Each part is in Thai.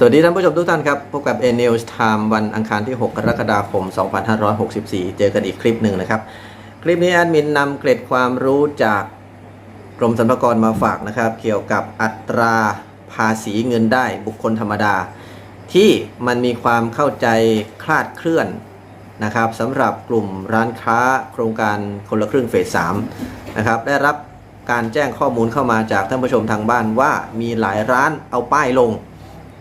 สวัสดีท่านผู้ชมทุกท่านครับ พบกับ a n e w s Time วันอังคารที่ 6 กรกฎาคม 2564 เจอกันอีกคลิปหนึ่งนะครับ คลิปนี้แอดมินนำเกร็ดความรู้จากกรมสรรพากรมาฝากนะครับ เกี่ยวกับอัตราภาษีเงินได้บุคคลธรรมดา ที่มันมีความเข้าใจคลาดเคลื่อนนะครับสำหรับกลุ่มร้านค้าโครงการคนละครึ่งเฟส3นะครับได้รับการแจ้งข้อมูลเข้ามาจากท่านผู้ชมทางบ้านว่ามีหลายร้านเอาป้ายลง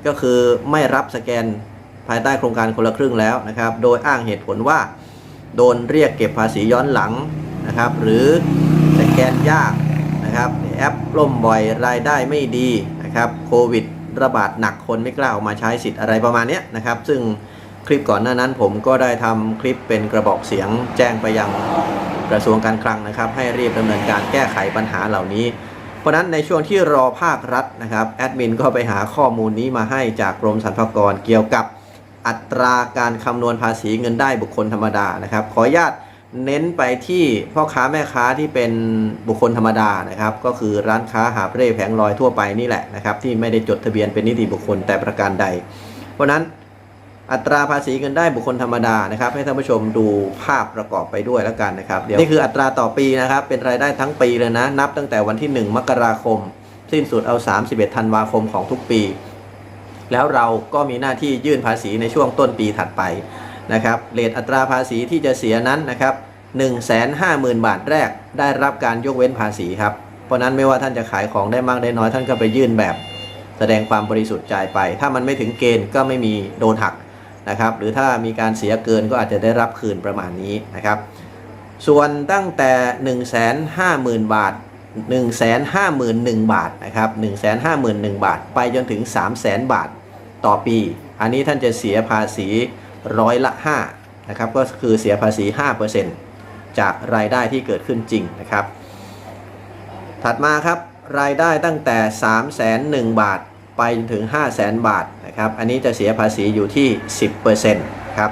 ก็คือไม่รับสแกนภายใต้โครงการคนละครึ่งแล้วนะครับ โดยอ้างเหตุผลว่าโดนเรียกเก็บภาษีย้อนหลังนะครับ หรือสแกนยากนะครับแอปล่มบ่อยรายได้ไม่ดีนะครับโควิดระบาดหนักคนไม่กล้าออกมาใช้สิทธิ์อะไรประมาณนี้นะครับ ซึ่งคลิปก่อนหน้านั้นผมก็ได้ทำคลิปเป็นกระบอกเสียงแจ้งไปยังกระทรวงการคลังนะครับ ให้รีบดำเนินการแก้ไขปัญหาเหล่านี้ ราะนั้นในช่วงที่รอภาครัฐนะครับแอดมินก็ไปหาข้อมูลนี้มาให้จากกรมสรรพากรเกี่ยวกับอัตราการคำนวณภาษีเงินได้บุคคลธรรมดานะครับ ขออนุญาตเน้นไปที่พ่อค้าแม่ค้าที่เป็นบุคคลธรรมดานะครับ ก็คือร้านค้าหาเร่แผงลอยทั่วไปนี่แหละนะครับ ที่ไม่ได้จดทะเบียนเป็นนิติบุคคลแต่ประการใด เพราะนั้น อัตราภาษีเงินได้บุคคลธรรมดานะครับ ให้ท่านผู้ชมดูภาพประกอบไปด้วยแล้วกันนะครับเดี๋ยวนี่คืออัตราต่อปีนะครับ เป็นรายได้ทั้งปีเลยนะ นับตั้งแต่วันที่ 1 มกราคม สิ้นสุดเอา 31 ธันวาคมของทุกปี แล้วเราก็มีหน้าที่ยื่นภาษีในช่วงต้นปีถัดไปนะครับเรทอัตราภาษีที่จะเสียนั้นนะครับ150,000 บาทแรกได้รับการยกเว้นภาษีครับ เพราะนั้นไม่ว่าท่านจะขายของได้มากได้น้อยท่านก็ไปยื่นแบบ แสดงความบริสุทธิ์ใจไป ถ้ามันไม่ถึงเกณฑ์ก็ไม่มีโดนหัก นะครับ หรือถ้ามีการเสียเกินก็อาจจะได้รับคืนประมาณนี้นะครับ ส่วนตั้งแต่ 150,000 บาท 151,000 บาทนะครับ151,000 บาท ไปจนถึง 300,000 บาทต่อปี อันนี้ท่านจะเสียภาษีร้อยละ5นะครับ ก็คือเสียภาษี 5%จากรายได้ที่เกิดขึ้นจริงนะครับ ถัดมาครับรายได้ตั้งแต่ 3 0 0 0 0 0 บาท ไปจนถึง 5 0 0 0 0 0บาทนะครับ อันนี้จะเสียภาษีอยู่ที่ 10%ครับ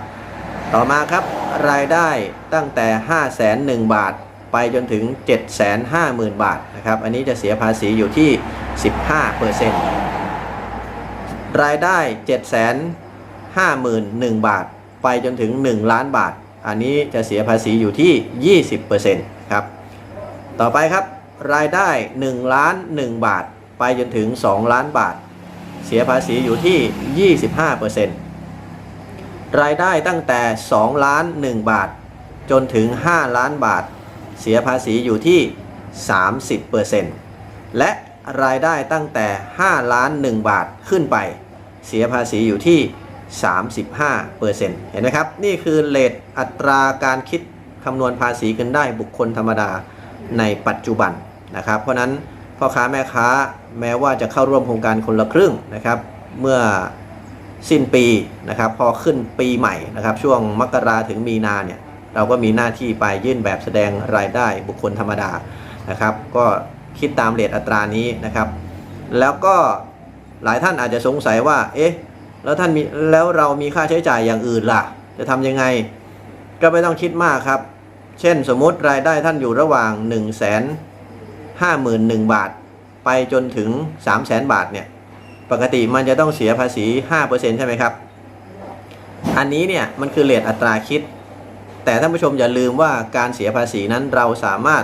ต่อมาครับรายได้ตั้งแต่ 5 0 0 0 0 0บาท ไปจนถึง 750,000 บาทนะครับ อันนี้จะเสียภาษีอยู่ที่ 15%รายได้ 751,000 บาท ไปจนถึง 1 ล้านบาท อันนี้จะเสียภาษีอยู่ที่ 20%ครับ ต่อไปครับรายได้ 1 ล้าน 1 บาท ไปจนถึง 2 ล้านบาท เสียภาษีอยู่ที่ 25%รายได้ตั้งแต่ 2 ล้าน 1 บาท จนถึง 5 ล้านบาท เสียภาษีอยู่ที่ 30%และรายได้ตั้งแต่ 5 ล้าน 1 บาทขึ้นไป เสียภาษีอยู่ที่ 35%เห็นไหมครับ นี่คือเลทอัตราการคิดคำนวณภาษีกันได้บุคคลธรรมดาในปัจจุบันนะครับ เพราะฉะนั้น พ่อค้าแม่ค้าแม้ว่าจะเข้าร่วมโครงการคนละครึ่งนะครับ เมื่อสิ้นปีนะครับ พอขึ้นปีใหม่นะครับ ช่วงมกราถึงมีนาเนี่ยเราก็มีหน้าที่ไปยื่นแบบแสดงรายได้บุคคลธรรมดานะครับ ก็คิดตามเรทอัตรานี้นะครับ แล้วก็หลายท่านอาจจะสงสัยว่า เอ๊ะแล้วท่านมีแล้วเรามีค่าใช้จ่ายอย่างอื่นล่ะ จะทำยังไง ก็ไม่ต้องคิดมากครับ เช่นสมมติรายได้ท่านอยู่ระหว่าง1 5 1 0 0 0 บาท ไปจนถึง 3 0 0 0 0 0 บาทเนี่ยปกติมันจะต้องเสียภาษี 5%ใช่ไหมครับ อันนี้เนี่ยมันคือเรทอัตราคิด แต่ท่านผู้ชมอย่าลืมว่าการเสียภาษีนั้นเราสามารถ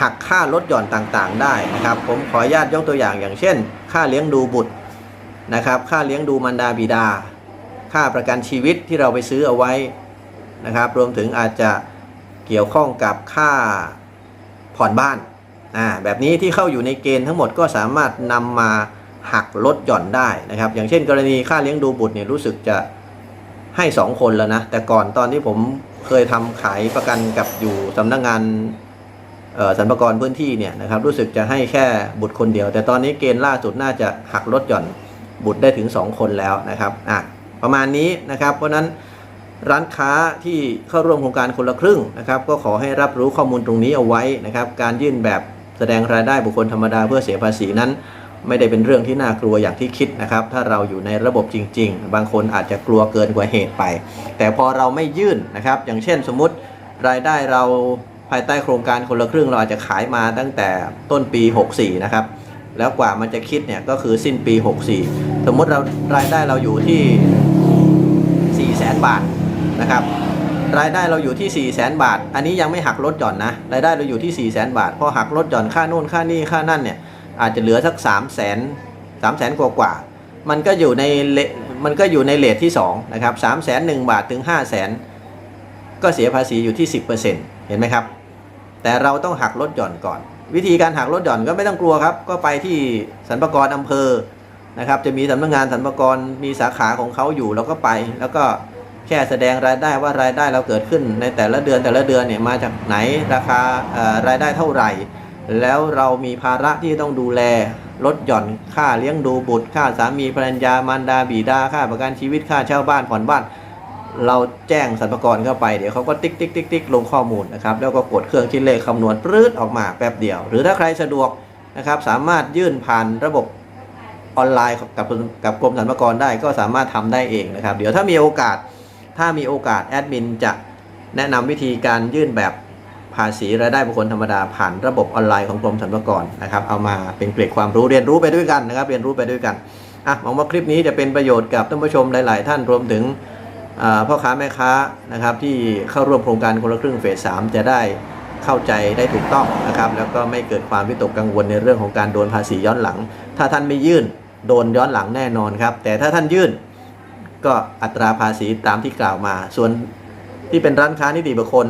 หักค่าลดหย่อนต่างๆ ได้นะครับ ผมขออนุญาตยกตัวอย่างอย่างเช่น ค่าเลี้ยงดูบุตรนะครับค่าเลี้ยงดูมารดาบิดา ค่าประกันชีวิตที่เราไปซื้อเอาไว้นะครับ รวมถึงอาจจะเกี่ยวข้องกับค่า ผ่อนบ้านอ่าแบบนี้ที่เข้าอยู่ในเกณฑ์ทั้งหมดก็สามารถนำมาหักลดหย่อนได้นะครับ อย่างเช่น กรณีค่าเลี้ยงดูบุตรเนี่ยรู้สึกจะให้ 2 คนแล้วนะ แต่ก่อนตอนที่ผมเคยทำขายประกันกับอยู่สำนักงงานสรรพากรพื้นที่เนี่ยนะครับรู้สึกจะให้แค่บุตรคนเดียว แต่ตอนนี้เกณฑ์ล่าสุดน่าจะหักลดหย่อนบุตรได้ถึง 2 คนแล้วนะครับอะประมาณนี้นะครับ เพราะฉะนั้น ร้านค้าที่เข้าร่วมโครงการคนละครึ่งนะครับ ก็ขอให้รับรู้ข้อมูลตรงนี้เอาไว้นะครับ การยื่นแบบแสดงรายได้บุคคลธรรมดาเพื่อเสียภาษีนั้น ไม่ได้เป็นเรื่องที่น่ากลัวอย่างที่คิดนะครับ ถ้าเราอยู่ในระบบจริง ๆ บางคนอาจจะกลัวเกินกว่าเหตุไป แต่พอเราไม่ยื่นนะครับ อย่างเช่นสมมติรายได้เราภายใต้โครงการคนละครึ่งเราอาจจะขายมาตั้งแต่ต้นปี 64 นะครับ แล้วกว่ามันจะคิดเนี่ยก็คือสิ้นปี 64 สมมติเรารายได้เราอยู่ที่ 4 0 0 0 0 0 บาท นะครับรายได้เราอยู่ที่4 0 0 0 0 0บาท อันนี้ยังไม่หักลดหย่อนนะ รายได้เราอยู่ที่4 0 0 0 0 0บาท พอหักลดหย่อนค่าโน่นค่านี่ค่านั่นเนี่ยอาจจะเหลือสัก3 0 0 0 0 0 3 0 0 0 0กว่ากว่า มันก็อยู่ในเลมันก็อยู่ในเลทที่2นะครับ3 0 0 0 0 0บาทถึง5 0 0 0 0 0ก็เสียภาษีอยู่ที่ 10%เห็นไหมครับ แต่เราต้องหักลดหย่อนก่อน วิธีการหักลดหย่อนก็ไม่ต้องกลัวครับ ก็ไปที่สรรพากรอำเภอนะครับ จะมีสำนักงานสรรพากรมีสาขาของเขาอยู่เราก็ไปแล้วก็ แค่แสดงรายได้ว่ารายได้เราเกิดขึ้นในแต่ละเดือนแต่ละเดือนเนี่ยมาจากไหนราคารายได้เท่าไหร่ แล้วเรามีภาระที่ต้องดูแลลดหย่อนค่าเลี้ยงดูบุตรค่าสามีภรรยามารดาบิดาค่าประกันชีวิตค่าเช่าบ้านผ่อนบ้าน เราแจ้งสรรพากรเข้าไปเดี๋ยวเขาก็ติ๊กติ๊กติ๊กติ๊กลงข้อมูลนะครับแล้วก็กดเครื่องคิดเลขคำนวณปรื้ดออกมาแป๊บเดียว หรือถ้าใครสะดวกนะครับสามารถยื่นผ่านระบบออนไลน์กับกับกรมสรรพากรได้ก็สามารถทำได้เองนะครับ เดี๋ยวถ้ามีโอกาส ถ้ามีโอกาสแอดมินจะแนะนำวิธีการยื่นแบบภาษีรายได้บุคคลธรรมดาผ่านระบบออนไลน์ของกรมสรรพากรนะครับเอามาเป็นเกร็ดความรู้เรียนรู้ไปด้วยกันนะครับ เรียนรู้ไปด้วยกันอะหวังว่าคลิปนี้จะเป็นประโยชน์กับท่านผู้ชมหลาย ๆ ท่านรวมถึงพ่อค้าแม่ค้านะครับที่เข้าร่วมโครงการคนละครึ่งเฟสสามจะได้เข้าใจได้ถูกต้องนะครับ แล้วก็ไม่เกิดความวิตกกังวลในเรื่องของการโดนภาษีย้อนหลัง ถ้าท่านไม่ยื่นโดนย้อนหลังแน่นอนครับ แต่ถ้าท่านยื่น ก็อัตราภาษีตามที่กล่าวมา ส่วนที่เป็นร้านค้านิติบุคคล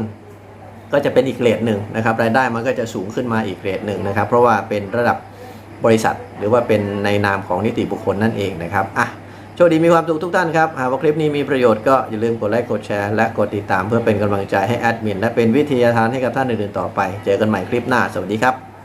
ก็จะเป็นอีกเกรดหนึ่งนะครับ รายได้มันก็จะสูงขึ้นมาอีกเกรดหนึ่งนะครับ เพราะว่าเป็นระดับบริษัทหรือว่าเป็นในนามของนิติบุคคลนั่นเองนะครับอะโชคดีมีความสุขทุกท่านครับหากว่าคลิปนี้มีประโยชน์ก็อย่าลืมกดไลค์กดแชร์และกดติดตามเพื่อเป็นกำลังใจให้แอดมินและเป็นวิทยาทานให้กับท่านอื่นๆต่อไป เจอกันใหม่คลิปหน้าสวัสดีครับ